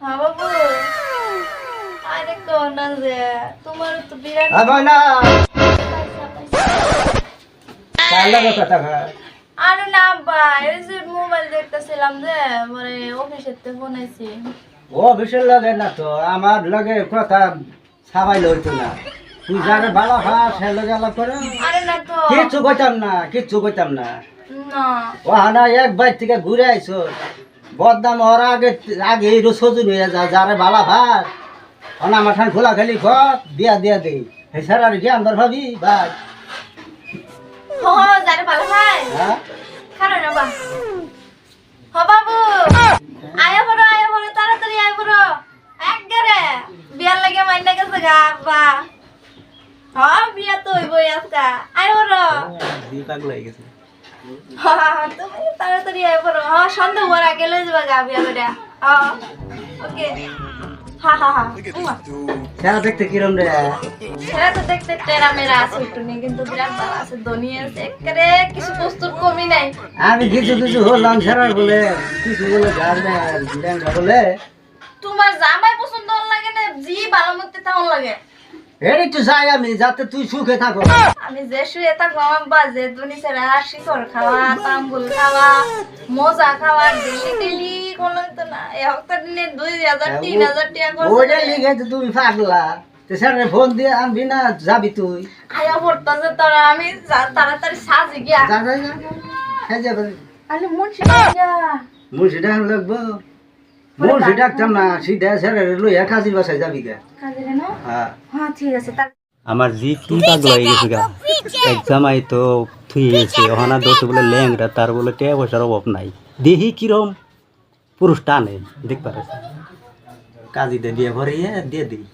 হ্যাঁ আরে কোন যে তোমার তো বিরাট না? আরে ভাই যে মোবাইল দেখতেছিলাম যে অফিসের থেকে ফোন আইছি। ও বিশের লাগে না তো আমার লাগে কথা সাবাই লইতো না। তুই যারে ভালো ভাস সে লগে আলাপ করে। আরে না তো। কিচ্ছু কইতাম না কিচ্ছু কইতাম না। না। ও হানা এক বাইর থেকে ঘুরে আইছো বদনাম ওর আগে আগে এই সজুর হয়ে যা যারে ভালো ভাস অনা মাঠান খোলা খালি খত দিয়া দিয়া দেই। হেসার আর কি আমার ভাবি? ভাই। হো হো যারে ভালো ভাই। হ্যাঁ? খানো না বা। হ বাবু। আয়া পড়ো আয়া পড়ো তাড়াতাড়ি আয়া পড়ো। একবারে। বিয়ার লাগে মাইনা গেছে গা আব্বা। হ বিয়া তো হইবই আজকা। আয়া পাগল হয়ে গেছে। হা, তাড়াতাড়ি আয়া পড়ো সন্ধ্যা হওয়ার আগে যাবা গা বিয়া করে ওকে ধনী আছে একেবারে কিছু কমি নাই তোমার জামাই পছন্দ লাগে না, জি ভালো মতো তেমন লাগে। এর একটু চাই আমি যাতে তুই সুখে থাকো। আমি যে শুয়ে থাকব আমার বাজে দুনি ছেড়ে শিকড় খাওয়া তাম্বুল খাওয়া মজা খাওয়া ডেলি ডেলি কোনো তো না। হপ্তাহ দিনে দুই হাজার তিন হাজার টাকা ওইটা খরচ লিখে তো তুমি পাগলা। তো স্যারে ফোন দিয়ে আনবি না যাবি তুই। খাইয়া পড়তেছে তোরা আমি তাড়াতাড়ি সাজি গিয়া। যা যা যা। হ্যাঁ যাবে আরে মন মুন্সি ডাক লাগবো। মুন্সি ডাকতাম না সিধা লই এক হাজির বাসায় যাবি গা। হ্যাঁ। হ্যাঁ ঠিক আছে আমার জি কি পাগল হয়ে গেছে গা। এক্সাম আই তো থুই গেছে ওখানা দোষ বলে ল্যাংরা তার বলে কে পয়সার অভাব নাই। দেহি কিরম? পুরুষ টানে দেখ পারে। কাজী দে দিয়ে ভরিয়ে দিয়ে দিই।